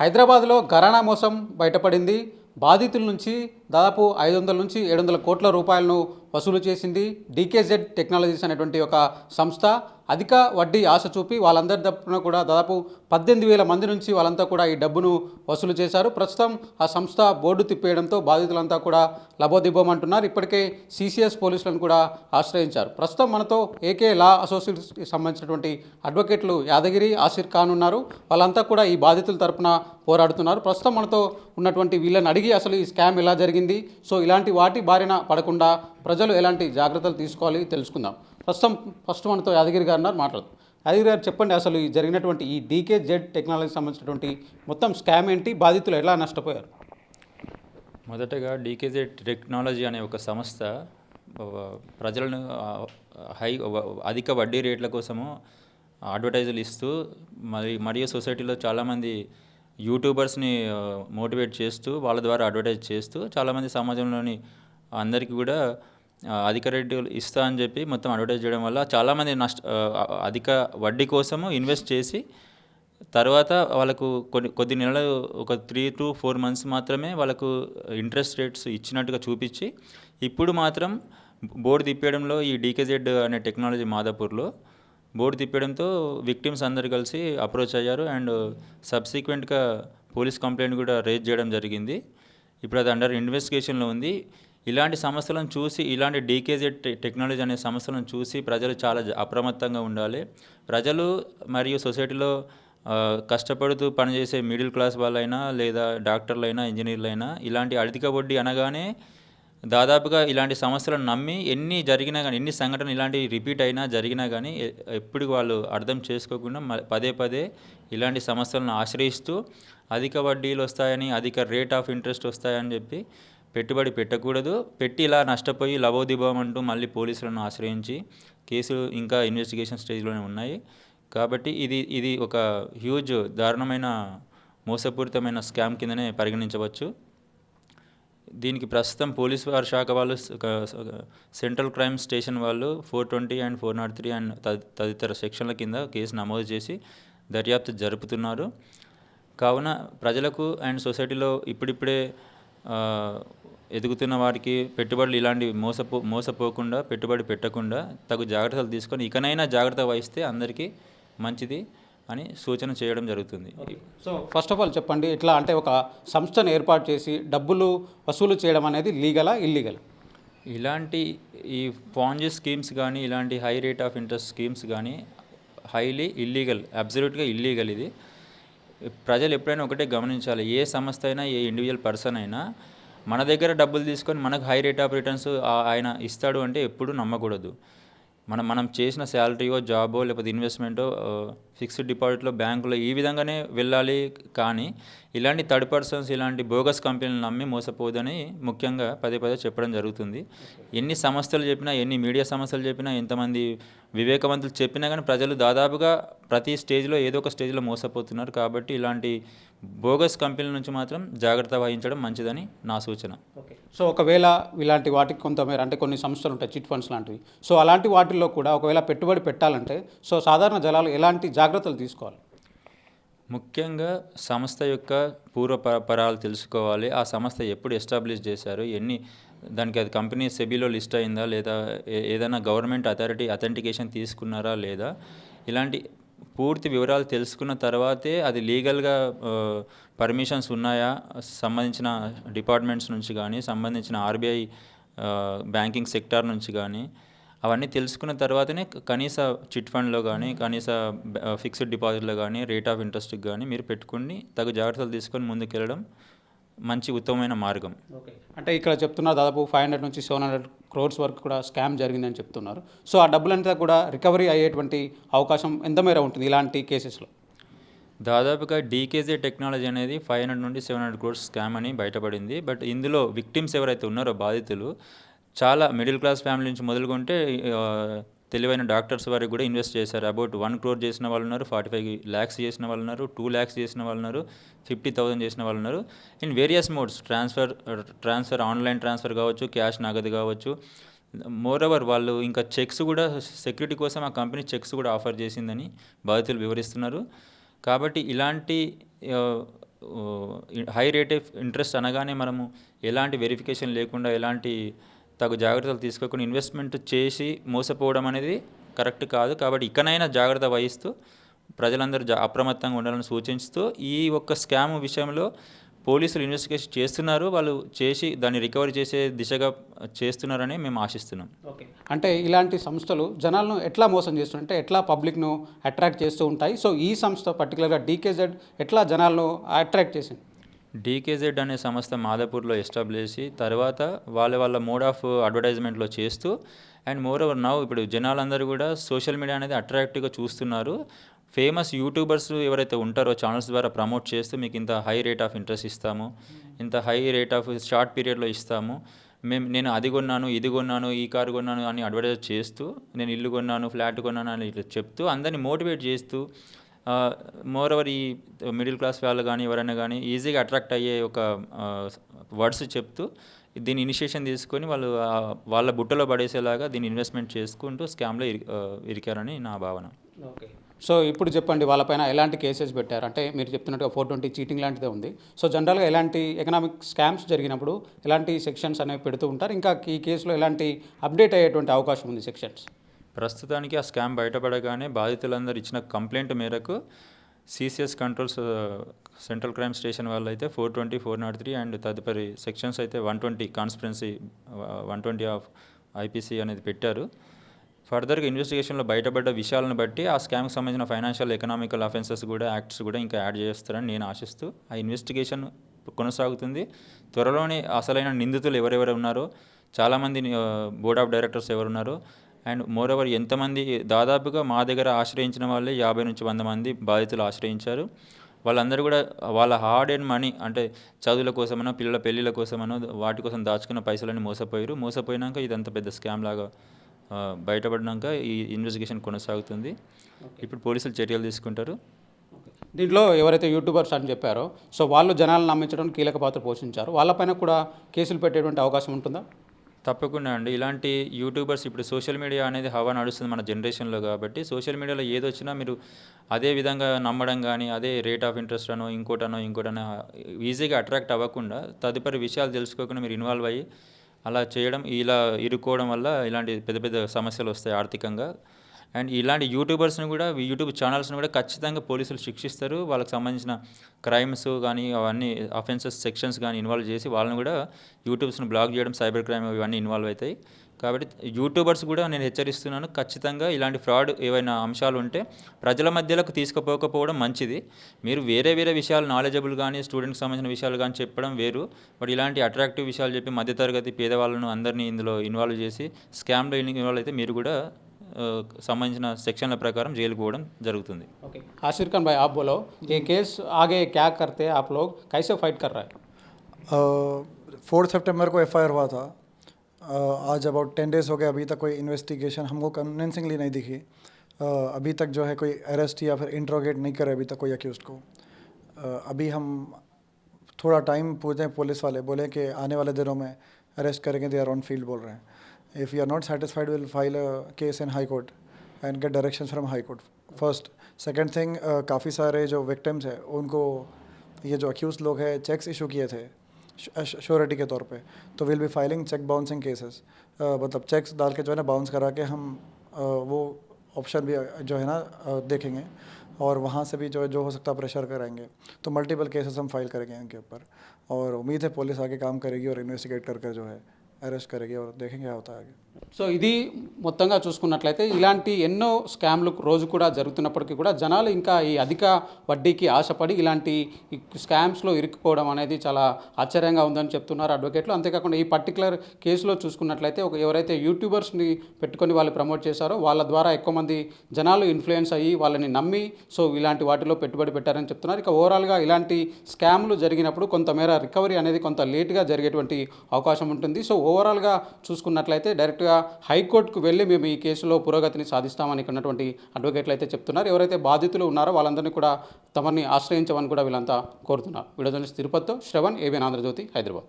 హైదరాబాద్లో ఘరానా మోసం బయటపడింది. బాధితుల నుంచి దాదాపు ఐదు వందల నుంచి ఏడు వందల కోట్ల రూపాయలను వసూలు చేసింది డీకేజెడ్ టెక్నాలజీస్ అనేటువంటి ఒక సంస్థ. అధిక వడ్డీ ఆశ చూపి వాళ్ళందరి తప్పున కూడా దాదాపు పద్దెనిమిది వేల మంది నుంచి వాళ్ళంతా కూడా ఈ డబ్బును వసూలు చేశారు. ప్రస్తుతం ఆ సంస్థ బోర్డు తిప్పేయడంతో బాధితులంతా కూడా లబోదిబ్బమంటున్నారు. ఇప్పటికే సిసిఎస్ పోలీసులను కూడా ఆశ్రయించారు. ప్రస్తుతం మనతో ఏకే లా అసోసియేట్స్కి సంబంధించినటువంటి అడ్వకేట్లు యాదగిరి ఆసిర్ ఖాన్ ఉన్నారు. వాళ్ళంతా కూడా ఈ బాధితుల తరపున పోరాడుతున్నారు. ప్రస్తుతం మనతో ఉన్నటువంటి వీళ్ళని అడిగి అసలు ఈ స్కామ్ ఎలా జరిగింది? సో ఇలాంటి వాటి బారిన పడకుండా ప్రజలు ఎలాంటి జాగ్రత్తలు తీసుకోవాలి తెలుసుకుందాం. ప్రస్తుతం ఫస్ట్ మనతో యాదగిరి గారు ఉన్నారు మాట్లాడదాం. యాదగిరి గారు చెప్పండి అసలు ఈ జరిగినటువంటి ఈ డీకే జెడ్ టెక్నాలజీకి సంబంధించినటువంటి మొత్తం స్కామ్ ఏంటి బాధితులు ఎలా నష్టపోయారు? మొదటగా డీకేజెడ్ టెక్నాలజీ అనే ఒక సంస్థ ప్రజలను హై అధిక వడ్డీ రేట్ల కోసము అడ్వర్టైజులు ఇస్తూ మరి మరియు సొసైటీలో చాలామంది యూట్యూబర్స్ని మోటివేట్ చేస్తూ వాళ్ళ ద్వారా అడ్వర్టైజ్ చేస్తూ చాలామంది సమాజంలోని అందరికీ కూడా అధిక రేట్లు ఇస్తా అని చెప్పి మొత్తం అడ్వర్టైజ్ చేయడం వల్ల చాలామంది నష్ట అధిక వడ్డీ కోసము ఇన్వెస్ట్ చేసి తర్వాత వాళ్ళకు కొన్ని కొద్ది నెలలు ఒక త్రీ టు ఫోర్ మంత్స్ మాత్రమే వాళ్ళకు ఇంట్రెస్ట్ రేట్స్ ఇచ్చినట్టుగా చూపించి ఇప్పుడు మాత్రం బోర్డు తిప్పేయడంలో ఈ డీకేజెడ్ అనే టెక్నాలజీ మాదాపూర్లో బోర్డు తిప్పేయడంతో విక్టిమ్స్ అందరు కలిసి అప్రోచ్ అయ్యారు అండ్ సబ్సిక్వెంట్గా పోలీస్ కంప్లైంట్ కూడా రేజ్ చేయడం జరిగింది. ఇప్పుడు అది అండర్ ఇన్వెస్టిగేషన్లో ఉంది. ఇలాంటి సమస్యలను చూసి ఇలాంటి డీకేజెడ్ టెక్నాలజీ అనే సమస్యలను చూసి ప్రజలు చాలా అప్రమత్తంగా ఉండాలి. ప్రజలు మరియు సొసైటీలో కష్టపడుతూ పనిచేసే మిడిల్ క్లాస్ వాళ్ళైనా లేదా డాక్టర్లైనా ఇంజనీర్లైనా ఇలాంటి అధిక వడ్డీ అనగానే దాదాపుగా ఇలాంటి సమస్యలను నమ్మి ఎన్ని జరిగినా కానీ ఎన్ని సంఘటనలు ఇలాంటివి రిపీట్ అయినా జరిగినా కానీ ఎప్పుడు వాళ్ళు అర్థం చేసుకోకుండా మ- పదే పదే ఇలాంటి సమస్యలను ఆశ్రయిస్తూ అధిక వడ్డీలు వస్తాయని అధిక రేట్ ఆఫ్ ఇంట్రెస్ట్ వస్తాయని చెప్పి పెట్టుబడి పెట్టకూడదు. పెట్టి ఇలా నష్టపోయి లవోదిభవం అంటూ మళ్ళీ పోలీసులను ఆశ్రయించి కేసులు ఇంకా ఇన్వెస్టిగేషన్ స్టేజ్లోనే ఉన్నాయి. కాబట్టి ఇది ఇది ఒక హ్యూజ్ దారుణమైన మోసపూరితమైన స్కామ్ కిందనే పరిగణించవచ్చు. దీనికి ప్రస్తుతం పోలీస్ వారి శాఖ వాళ్ళు సెంట్రల్ క్రైమ్ స్టేషన్ వాళ్ళు four twenty and four nought three and తది- తదితర సెక్షన్ల కింద కేసు నమోదు చేసి దర్యాప్తు జరుపుతున్నారు. కావున ప్రజలకు అండ్ సొసైటీలో ఇప్పుడిప్పుడే ఎదుగుతున్న వారికి పెట్టుబడులు ఇలాంటి మోసపో మోసపోకుండా పెట్టుబడి పెట్టకుండా తగు జాగ్రత్తలు తీసుకొని ఇకనైనా జాగ్రత్త వహిస్తే అందరికీ మంచిది అని సూచన చేయడం జరుగుతుంది. సో ఫస్ట్ ఆఫ్ ఆల్ చెప్పండి ఇట్లా అంటే ఒక సంస్థను ఏర్పాటు చేసి డబ్బులు వసూలు చేయడం అనేది లీగలా ఇల్లీగల్? ఇలాంటి ఈ పాంజీ స్కీమ్స్ కానీ ఇలాంటి high rate of interest schemes కానీ హైలీ ఇల్లీగల్ అబ్సల్యూట్గా ఇల్లీగల్ ఇది. ప్రజలు ఎప్పుడైనా ఒకటే గమనించాలి ఏ సంస్థ అయినా ఏ ఇండివిజువల్ పర్సన్ అయినా మన దగ్గర డబ్బులు తీసుకొని మనకు హై రేట్ ఆఫ్ రిటర్న్స్ ఆయన ఇస్తాడు అంటే ఎప్పుడూ నమ్మకూడదు. మనం మనం చేసిన శాలరీయో జాబో లేకపోతే ఇన్వెస్ట్మెంటో ఫిక్స్డ్ డిపాజిట్లో బ్యాంకులో ఈ విధంగానే వెళ్ళాలి కానీ ఇలాంటి థర్డ్ పర్సన్స్ ఇలాంటి బోగస్ కంపెనీలు నమ్మి మోసపోదని ముఖ్యంగా పదే పదే చెప్పడం జరుగుతుంది. ఎన్ని సంస్థలు చెప్పినా ఎన్ని మీడియా సంస్థలు చెప్పినా ఎంతమంది వివేకవంతులు చెప్పినా కానీ ప్రజలు దాదాపుగా ప్రతి స్టేజ్లో ఏదో ఒక స్టేజ్లో మోసపోతున్నారు. కాబట్టి ఇలాంటి బోగస్ కంపెనీల నుంచి మాత్రం జాగ్రత్త వహించడం మంచిదని నా సూచన. సో ఒకవేళ ఇలాంటి వాటికి కొంతమేర అంటే కొన్ని సంస్థలు ఉంటాయి చిట్ ఫండ్స్ లాంటివి. సో అలాంటి వాటిల్లో కూడా ఒకవేళ పెట్టుబడి పెట్టాలంటే సో సాధారణ జలాలు ఎలాంటి జాగ్రత్త జాగ్రత్తలు తీసుకోవాలి. ముఖ్యంగా సంస్థ యొక్క పూర్వ పరాలు తెలుసుకోవాలి. ఆ సంస్థ ఎప్పుడు ఎస్టాబ్లిష్ చేశారు? ఎన్ని దానికి అది కంపెనీ సెబీలో లిస్ట్ అయిందా? లేదా ఏదైనా గవర్నమెంట్ అథారిటీ అథెంటికేషన్ తీసుకున్నారా? లేదా? ఇలాంటి పూర్తి వివరాలు తెలుసుకున్న తర్వాతే అది లీగల్గా పర్మిషన్స్ ఉన్నాయా? సంబంధించిన డిపార్ట్మెంట్స్ నుంచి కానీ సంబంధించిన ఆర్బీఐ బ్యాంకింగ్ సెక్టార్ నుంచి కానీ అవన్నీ తెలుసుకున్న తర్వాతనే కనీస చిట్ ఫండ్లో కానీ కనీస ఫిక్స్డ్ డిపాజిట్లో కానీ రేట్ ఆఫ్ ఇంట్రెస్ట్కి కానీ మీరు పెట్టుకుని తగు జాగ్రత్తలు తీసుకొని ముందుకెళ్ళడం మంచి ఉత్తమమైన మార్గం. ఓకే. అంటే ఇక్కడ చెప్తున్నారు దాదాపు ఫైవ్ హండ్రెడ్ నుంచి సెవెన్ హండ్రెడ్ క్రోర్స్ వరకు కూడా స్కామ్ జరిగిందని చెప్తున్నారు. సో ఆ డబ్బులంతా కూడా రికవరీ అయ్యేటువంటి అవకాశం ఎంత మేర ఉంటుంది ఇలాంటి కేసెస్లో? దాదాపుగా డీకేజే టెక్నాలజీ అనేది ఫైవ్ హండ్రెడ్ నుండి సెవెన్ హండ్రెడ్ క్రోర్స్ స్కామ్ అని బయటపడింది. బట్ ఇందులో విక్టిమ్స్ ఎవరైతే ఉన్నారో బాధితులు చాలా మిడిల్ క్లాస్ ఫ్యామిలీ నుంచి మొదలుకుంటే తెలివైన డాక్టర్స్ వారికి కూడా ఇన్వెస్ట్ చేశారు. అబౌట్ వన్ క్రోర్ చేసిన వాళ్ళు ఉన్నారు ఫార్టీ ఫైవ్ ల్యాక్స్ చేసిన వాళ్ళు ఉన్నారు టూ ల్యాక్స్ చేసిన వాళ్ళు ఉన్నారు ఫిఫ్టీ థౌసండ్ చేసిన వాళ్ళు ఉన్నారు. In various modes transfer transfer online transfer కావచ్చు క్యాష్ నగదు కావచ్చు. మోర్ ఓవర్ వాళ్ళు ఇంకా చెక్స్ కూడా సెక్యూరిటీ కోసం ఆ కంపెనీ చెక్స్ కూడా ఆఫర్ చేసిందని బాధితులు వివరిస్తున్నారు. కాబట్టి ఇలాంటి హై రేట్ ఆఫ్ ఇంట్రెస్ట్ అనగానే మనము ఎలాంటి వెరిఫికేషన్ లేకుండా ఎలాంటి తగు జాగ్రత్తలు తీసుకోకుండా ఇన్వెస్ట్మెంట్ చేసి మోసపోవడం అనేది కరెక్ట్ కాదు. కాబట్టి ఇకనైనా జాగ్రత్త వహిస్తూ ప్రజలందరూ జా అప్రమత్తంగా ఉండాలని సూచిస్తూ ఈ ఒక్క స్కామ్ విషయంలో పోలీసులు ఇన్వెస్టిగేషన్ చేస్తున్నారు. వాళ్ళు చేసి దాన్ని రికవరీ చేసే దిశగా చేస్తున్నారని మేము ఆశిస్తున్నాం. ఓకే. అంటే ఇలాంటి సంస్థలు జనాలను ఎట్లా మోసం చేస్తుంటే ఎట్లా పబ్లిక్ను అట్రాక్ట్ చేస్తూ ఉంటాయి? సో ఈ సంస్థ పర్టికులర్గా డీకేజెడ్ ఎట్లా జనాలను అట్రాక్ట్ చేసింది? డీకేజెడ్ అనే సంస్థ మాదాపూర్లో ఎస్టాబ్లిష్ చేసి తర్వాత వాళ్ళ వాళ్ళ మోడ్ ఆఫ్ అడ్వర్టైజ్మెంట్లో చేస్తూ అండ్ మోర్ ఓవర్ నౌ ఇప్పుడు జనాలందరూ కూడా సోషల్ మీడియా అనేది అట్రాక్టివ్గా చూస్తున్నారు. ఫేమస్ యూట్యూబర్స్ ఎవరైతే ఉంటారో ఛానల్స్ ద్వారా ప్రమోట్ చేస్తూ మీకు ఇంత హై రేట్ ఆఫ్ ఇంట్రెస్ట్ ఇస్తాము ఇంత హై రేట్ ఆఫ్ షార్ట్ పీరియడ్లో ఇస్తాము. మేము నేను అది కొన్నాను ఇది కొన్నాను ఈ కారు కొన్నాను అని అడ్వర్టైజ్ చేస్తూ నేను ఇల్లు కొన్నాను ఫ్లాట్ కొన్నాను అని ఇట్లా చెప్తూ అందరినీ మోటివేట్ చేస్తూ మోర్ ఓవర్ ఈ మిడిల్ క్లాస్ వాళ్ళు కానీ ఎవరైనా కానీ ఈజీగా అట్రాక్ట్ అయ్యే ఒక వర్డ్స్ చెప్తూ దీని ఇనిషియేషన్ తీసుకొని వాళ్ళు వాళ్ళ బుట్టలో పడేసేలాగా దీన్ని ఇన్వెస్ట్మెంట్ చేసుకుంటూ స్కామ్లో ఇరి ఇరికారని నా భావన. ఓకే. సో ఇప్పుడు చెప్పండి వాళ్ళపైన ఎలాంటి కేసెస్ పెట్టారు? అంటే మీరు చెప్తున్నట్టుగా ఫోర్ ట్వంటీ చీటింగ్ లాంటిదే ఉంది. సో జనరల్గా ఎలాంటి ఎకనామిక్ స్కామ్స్ జరిగినప్పుడు ఎలాంటి సెక్షన్స్ అనేవి పెడుతూ ఉంటారు? ఇంకా ఈ కేసులో ఎలాంటి అప్డేట్ అయ్యేటువంటి అవకాశం ఉంది సెక్షన్స్ ప్రస్తుతానికి ఆ స్కామ్ బయటపడగానే బాధితులందరూ ఇచ్చిన కంప్లైంట్ మేరకు CCS controls central crime station వాళ్ళు అయితే four twenty four nought three and తదుపరి సెక్షన్స్ అయితే one twenty conspiracy one twenty of IPC అనేది పెట్టారు. ఫర్దర్గా ఇన్వెస్టిగేషన్లో బయటపడ్డ విషయాలను బట్టి ఆ స్కామ్కి సంబంధించిన ఫైనాన్షియల్ ఎకనామికల్ అఫెన్సెస్ కూడా యాక్ట్స్ కూడా ఇంకా యాడ్ చేస్తారని నేను ఆశిస్తూ ఆ ఇన్వెస్టిగేషన్ కొనసాగుతుంది. త్వరలోనే అసలైన నిందితులు ఎవరెవరు ఉన్నారో చాలామంది బోర్డ్ ఆఫ్ డైరెక్టర్స్ ఎవరు ఉన్నారో అండ్ మోర్ ఓవర్ ఎంతమంది దాదాపుగా మా దగ్గర ఆశ్రయించిన వాళ్ళే యాభై నుంచి వంద మంది బాధితులు ఆశ్రయించారు. వాళ్ళందరూ కూడా వాళ్ళ హార్డ్ అండ్ మనీ అంటే చదువుల కోసమనో పిల్లల పెళ్ళిళ్ళ కోసమనో వాటి కోసం దాచుకున్న పైసలని మోసపోయారు. మోసపోయినాక ఇదంతా పెద్ద స్కామ్ లాగా బయటపడినాక ఈ ఇన్వెస్టిగేషన్ కొనసాగుతుంది. ఇప్పుడు పోలీసులు చర్యలు తీసుకుంటారు. దీంట్లో ఎవరైతే యూట్యూబర్స్ అని చెప్పారో సో వాళ్ళు జనాలను నమ్మించడం కీలక పాత్ర పోషించారు. వాళ్ళపైన కూడా కేసులు పెట్టేటువంటి అవకాశం ఉంటుందా? తప్పకుండా అండి. ఇలాంటి యూట్యూబర్స్ ఇప్పుడు సోషల్ మీడియా అనేది హవా నడుస్తుంది మన జనరేషన్లో కాబట్టి సోషల్ మీడియాలో ఏది వచ్చినా మీరు అదే విధంగా నమ్మడం కానీ అదే రేట్ ఆఫ్ ఇంట్రెస్ట్ అనో ఇంకోటనో ఇంకోటనో ఈజీగా అట్రాక్ట్ అవ్వకుండా తదుపరి విషయాలు తెలుసుకోకుండా మీరు ఇన్వాల్వ్ అయ్యి అలా చేయడం ఇలా ఇరుక్కోవడం వల్ల ఇలాంటి పెద్ద పెద్ద సమస్యలు వస్తాయి ఆర్థికంగా. అండ్ ఇలాంటి యూట్యూబర్స్ని కూడా యూట్యూబ్ ఛానల్స్ని కూడా ఖచ్చితంగా పోలీసులు శిక్షిస్తారు. వాళ్ళకి సంబంధించిన క్రైమ్స్ కానీ అవన్నీ అఫెన్సెస్ సెక్షన్స్ కానీ ఇన్వాల్వ్ చేసి వాళ్ళని కూడా యూట్యూబ్స్ని బ్లాక్ చేయడం సైబర్ క్రైమ్ ఇవన్నీ ఇన్వాల్వ్ అవుతాయి. కాబట్టి యూట్యూబర్స్ కూడా నేను హెచ్చరిస్తున్నాను ఖచ్చితంగా ఇలాంటి ఫ్రాడ్ ఏవైనా అంశాలు ఉంటే ప్రజల మధ్యలోకి తీసుకుపోకపోవడం మంచిది. మీరు వేరే వేరే విషయాలు నాలెడ్జబుల్ కానీ స్టూడెంట్కి సంబంధించిన విషయాలు కానీ చెప్పడం వేరు. బట్ ఇలాంటి అట్రాక్టివ్ విషయాలు చెప్పి మధ్యతరగతి పేదవాళ్ళను అందరినీ ఇందులో ఇన్వాల్వ్ చేసి స్కామ్లో ఇన్వాల్వ్ అయితే మీరు కూడా సంబంధించిన సెక్షన్ల ప్రకారం జైలుకు పోవడం జరుగుతుంది ओके आशिर खान भाई आप बोलो ये केस आगे क्या करते हैं आप लोग कैसे फाइट कर रहे हैं फोर्थ सितंबर को एफआईआर हुआ था अ, आज अबाउट टेन डेज़ हो गए अभी तक कोई इन्वेस्टिगेशन हमको कन्विंसिंगली नहीं दिखी अ, अभी तक जो है कोई अरेस्ट या फिर इंट्रोगेट नहीं करे अभी तक कोई अक्यूज़ को अ, अभी हम थोड़ा टाइम पूछे पुलिस वाले बोले कि आने वाले दिनों में अरेस्ट करेंगे दे आर ऑन फील्ड बोल रहे हैं if you are not satisfied will file a case in high court and get direction from high court first second thing काफ़ी सारे जो विक्टिम्स हैं उनको ये जो अक्यूज़ लोग हैं चेक्स इशू किए थे श्योरिटी के तौर पे. तो will be filing cheque bouncing cases मतलब चेक्स डाल के जो है ना बाउंस करा के हम अ, वो ऑप्शन भी जो है ना अ, देखेंगे और वहाँ से भी जो है जो हो सकता है प्रेशर कराएँगे. तो मल्टीपल केसेस हम फ़ाइल करेंगे इनके ऊपर. और उम्मीद है पुलिस आगे काम करेगी और इन्वेस्टिगेट कर कर जो है अरेस्ट करेगी और देखेंगे क्या होता है आगे। సో ఇది మొత్తంగా చూసుకున్నట్లయితే ఇలాంటి ఎన్నో స్కామ్లు రోజు కూడా జరుగుతున్నప్పటికీ కూడా జనాలు ఇంకా ఈ అధిక వడ్డీకి ఆశపడి ఇలాంటి స్కామ్స్లో ఇరుక్కుపోవడం అనేది చాలా ఆశ్చర్యంగా ఉందని చెప్తున్నారు అడ్వకేట్లు. అంతేకాకుండా ఈ పర్టికులర్ కేసులో చూసుకున్నట్లయితే ఒక ఎవరైతే యూట్యూబర్స్ని పెట్టుకొని వాళ్ళు ప్రమోట్ చేశారో వాళ్ళ ద్వారా ఎక్కువ మంది జనాలు ఇన్ఫ్లుయెన్స్ అయ్యి వాళ్ళని నమ్మి సో ఇలాంటి వాటిలో పెట్టుబడి పెట్టారని చెప్తున్నారు. ఇక ఓవరాల్గా ఇలాంటి స్కామ్లు జరిగినప్పుడు కొంతమేర రికవరీ అనేది కొంత లేట్గా జరిగేటువంటి అవకాశం ఉంటుంది. సో ఓవరాల్గా చూసుకున్నట్లయితే డైరెక్ట్గా హైకోర్టుకు వెళ్ళి మేము ఈ కేసులో పురోగతిని సాధిస్తామని ఉన్నటువంటి అడ్వకేట్లు అయితే చెప్తున్నారు. ఎవరైతే బాధితులు ఉన్నారో వాళ్ళందరినీ కూడా తమని ఆశ్రయించమని కూడా వీళ్ళంతా కోరుతున్నారు. వీడియో తిరుపతితో శ్రవణ్ ఏబిఎన్ ఆంధ్రజ్యోతి హైదరాబాద్.